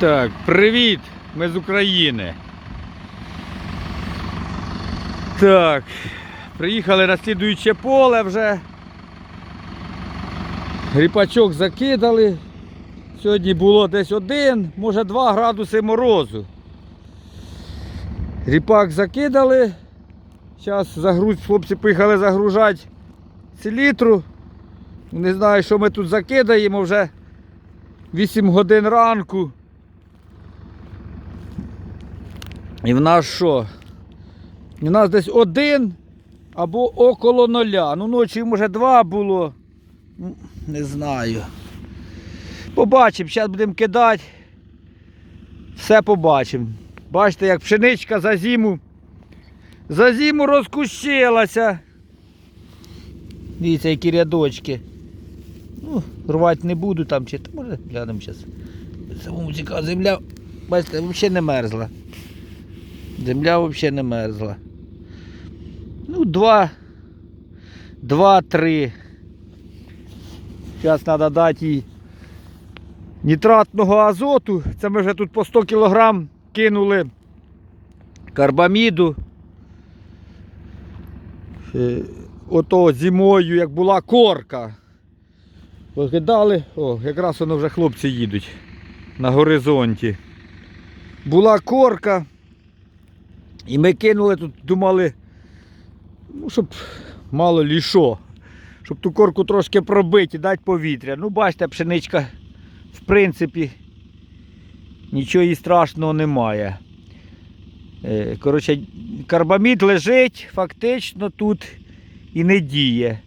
Так, привіт! Ми з України. Так, приїхали на слідуюче поле вже. Ріпачок закидали. Сьогодні було десь один, може 2 градуси морозу. Ріпак закидали. Зараз загруз, хлопці поїхали загружати селітру. Не знаю, що ми тут закидаємо вже 8 годин ранку. І в нас що? У нас десь один або около ноля. Ну ночі може два було. Не знаю. Побачимо, зараз будемо кидати. Все побачимо. Бачите, як пшеничка за зиму. За зиму розкущилася. Дивіться, які рядочки. Ну, рвати не буду там, чи може глянемо зараз. Самому земля, бачите, взагалі не мерзла. Земля взагалі не мерзла. Ну, два, два-три. Зараз треба дати їй нітратного азоту. Це ми вже тут по 100 кг кинули карбаміду. Ото зимою, як була корка. Покидали, о, якраз воно вже хлопці їдуть на горизонті. Була корка. І ми кинули тут, думали, ну, щоб мало лі що, щоб ту корку трошки пробити і дати повітря. Ну, бачите, пшеничка, в принципі, нічого їй страшного немає. Е, Коротше, карбамід лежить, фактично тут і не діє.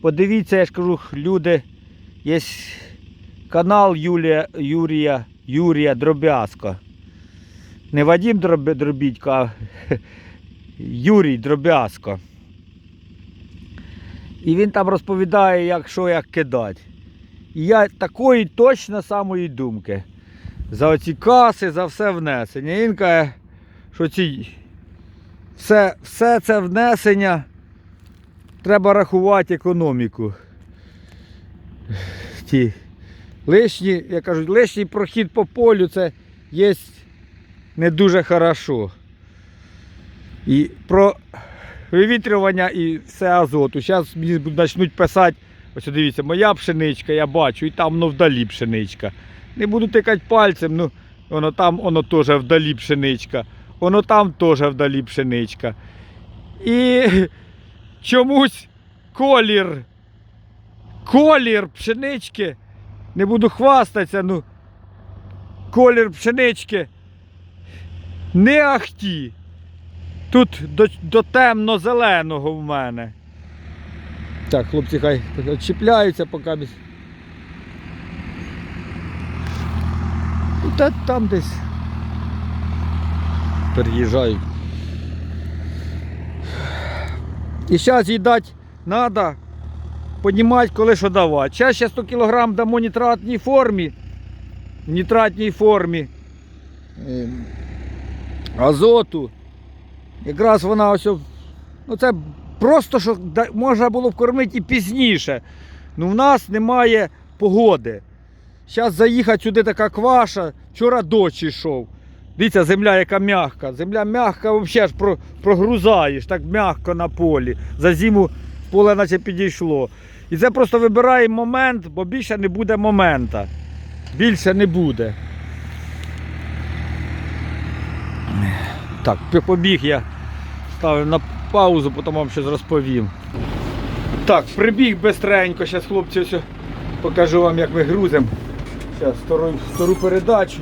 Подивіться, я ж кажу, люди, є канал Юлія, Юрія, Юрія Дробязко. Не Вадим Дроб- Дробідько, а Юрій Дробязко. І він там розповідає, як що як кидати. І я такої точно самої думки. За оці каси, за все внесення. Він каже, що ці все, все це внесення треба рахувати економіку. Ті лишні, я кажу, лишній прохід по полю це є не дуже хорошо. І про вивітрювання і все азоту. Зараз мені почнуть писати, ось дивіться, моя пшеничка, я бачу, і там воно вдалі пшеничка. Не буду тикати пальцем, ну воно там воно теж вдалі пшеничка. Воно там теж вдалі пшеничка. І чомусь колір, колір пшенички, не буду хвастатися, ну колір пшенички не ахті. Тут до, до темно-зеленого в мене. Так, хлопці хай чіпляються поки. без- Та там десь переїжджають. І зараз їдати треба, піднімати, коли що давати. Зараз ще 100 кг дамо нітратній формі. В нітратній формі. Азоту. Якраз вона ось. Ну це просто що можна було б кормити і пізніше. Ну в нас немає погоди. Зараз заїхати сюди така кваша, вчора дощ йшов. Дивіться, земля яка м'яка. Земля м'яка взагалі ж про, прогрузаєш так м'яко на полі. За зиму поле наче підійшло. І це просто вибираємо момент, бо більше не буде момента. Більше не буде. Так, побіг я. Ставив на паузу, потім вам щось розповім. Так, прибіг бистренько, зараз хлопці ось покажу вам, як ми грузимо. Зараз втору, втору передачу.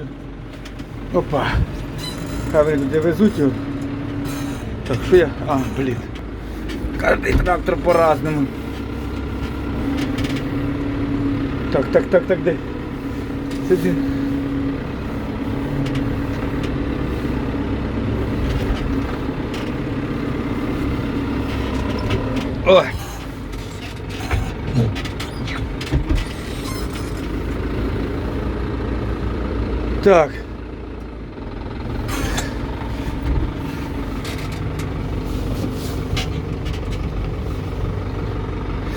Опа. Хай вони туди везуть його. Так, що я? А, блін. Кожний трактор по-разному. Так, так, так, так, де? Сиди. Ой. Так.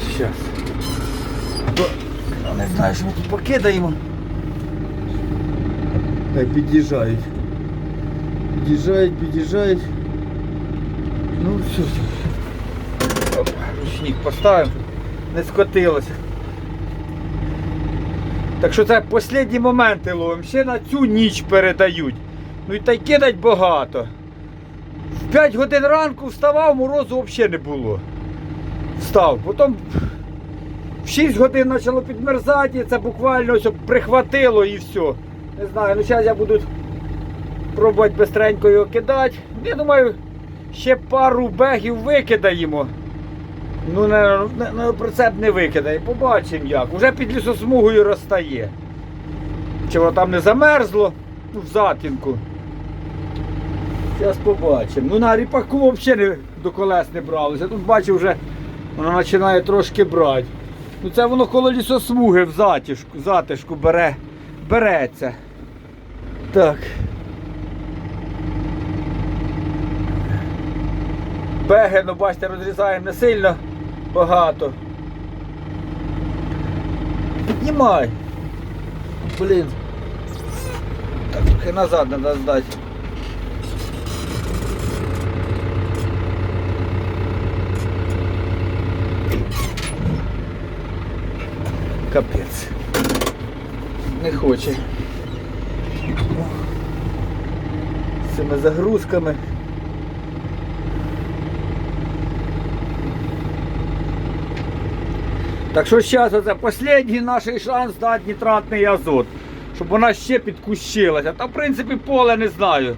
Сейчас. Не знаю, що ми тут покидаємо. Так, під'їжджають. Під'їжджають, під'їжджають. Ну, все. все. Ручник поставимо, не скотилося. Так що це останні моменти ловимо. Ще на цю ніч передають. Ну і та й кидать багато. В 5 годин ранку вставав, морозу взагалі не було. Встав. Потім в 6 годин почало підмерзати, і це буквально ось прихватило і все. Не знаю, ну зараз я буду пробувати бистренько його кидати. Я думаю, ще пару бегів викидаємо. Ну, на, на, на прицеп не викидає. Побачимо як. Уже під лісосмугою розстає. Чи воно там не замерзло ну, в затінку. Зараз побачимо. Ну на ріпаку взагалі не, до колес не бралося. Тут бачу вже воно починає трошки брати. Ну це воно коло лісосмуги в затишку, затишку бере, береться. Так. Беги, ну бачите, розрізаємо не сильно багато. Піднімай. Блін. Так, трохи назад треба здати. Капець. Не хоче. З цими загрузками. Так що зараз це останній наш шанс дати нітратний азот, щоб вона ще підкущилася. Та в принципі поле не знаю.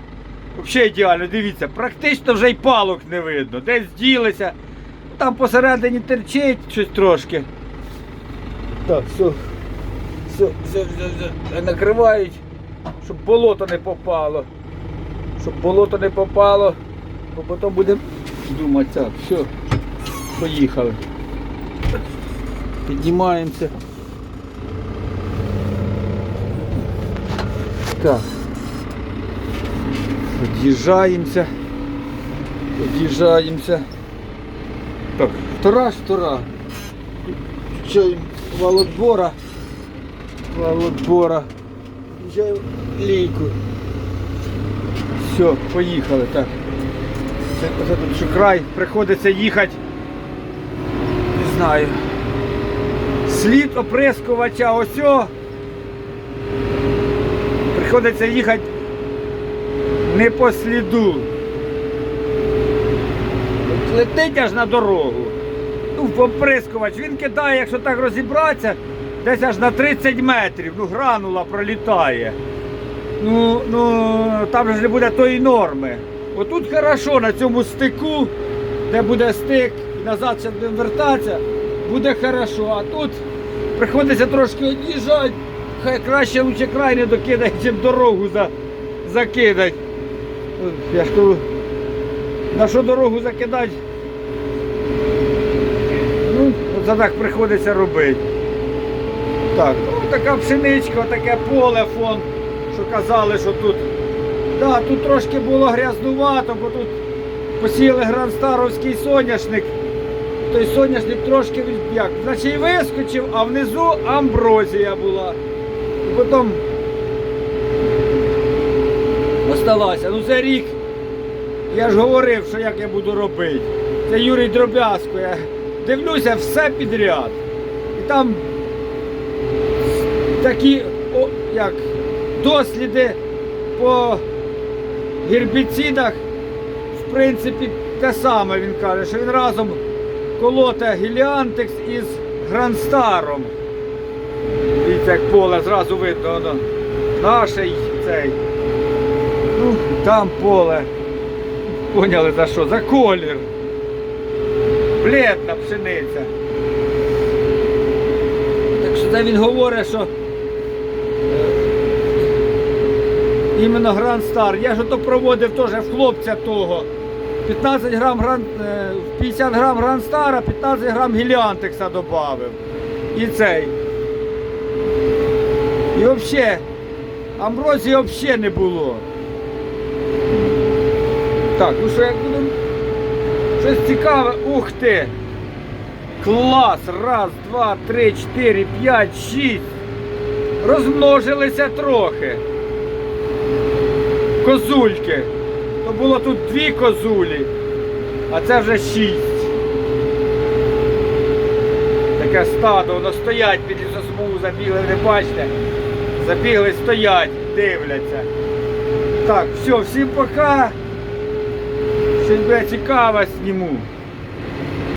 Взагалі ідеально, дивіться, практично вже й палок не видно. Десь ділися. Там посередині терчить щось трошки. Так, все. Все, все, все, все. Накривають, щоб болото не попало. Щоб болото не попало, бо потім будемо думати, так, все, поїхали. Піднімаємося. Так. Під'їжджаємося. Під'їжджаємося. Так, втора втора. Включаємо валотбора. Валотбора. Включаємо лейку. Все, поїхали. Так. Це, це тут що край, приходиться їхати. Не знаю. Слід оприскувача ось. Приходиться їхати не по сліду. Летить аж на дорогу. Ну, оприскувач. Він кидає, якщо так розібратися, десь аж на 30 метрів. Ну, гранула пролітає. Ну, ну, там же не буде тої норми. Отут хорошо на цьому стику, де буде стик, і назад ще вертатися, буде хорошо. А тут приходиться трошки од'їжджати. Хай краще лучше край не докидати, чим дорогу за, закидати. Я ж кажу, на що дорогу закидати? Ну, за так приходиться робити. Так, ну така пшеничка, таке поле фон, що казали, що тут. Да, тут трошки було грязнувато, бо тут посіяли гранстаровський соняшник. Той соняшник трошки від- як, значить вискочив, а внизу амброзія була. І потім осталася. Ну це рік. Я ж говорив, що як я буду робити. Це Юрій Дробязко. Я дивлюся все підряд. І там такі о, як, досліди по гербіцидах, в принципі, те саме він каже, що він разом колоте гіліантекс із гранстаром. Дивіться, як поле зразу видно, воно. Наше цей. Ну, там поле. Поняли за що? За колір. Бледна пшениця. Так що це він говорить, що е, іменно Гранд Стар. Я ж ото проводив теж в хлопця того. 15 грам гран, е, 50 грам Гранд Стара, 15 грам гіліантекса додав. І цей. І взагалі, амброзії взагалі не було. Так, ну що як будемо щось цікаве, ух ти! Клас! Раз, два, три, чотири, п'ять, шість. Розмножилися трохи. козульки. То було тут дві козулі, а це вже шість. Таке стадо, воно стоять під лісосмугу, забігли, не бачите. Забігли, стоять, дивляться. Так, все, всім пока. Щось буде цікаве, зніму.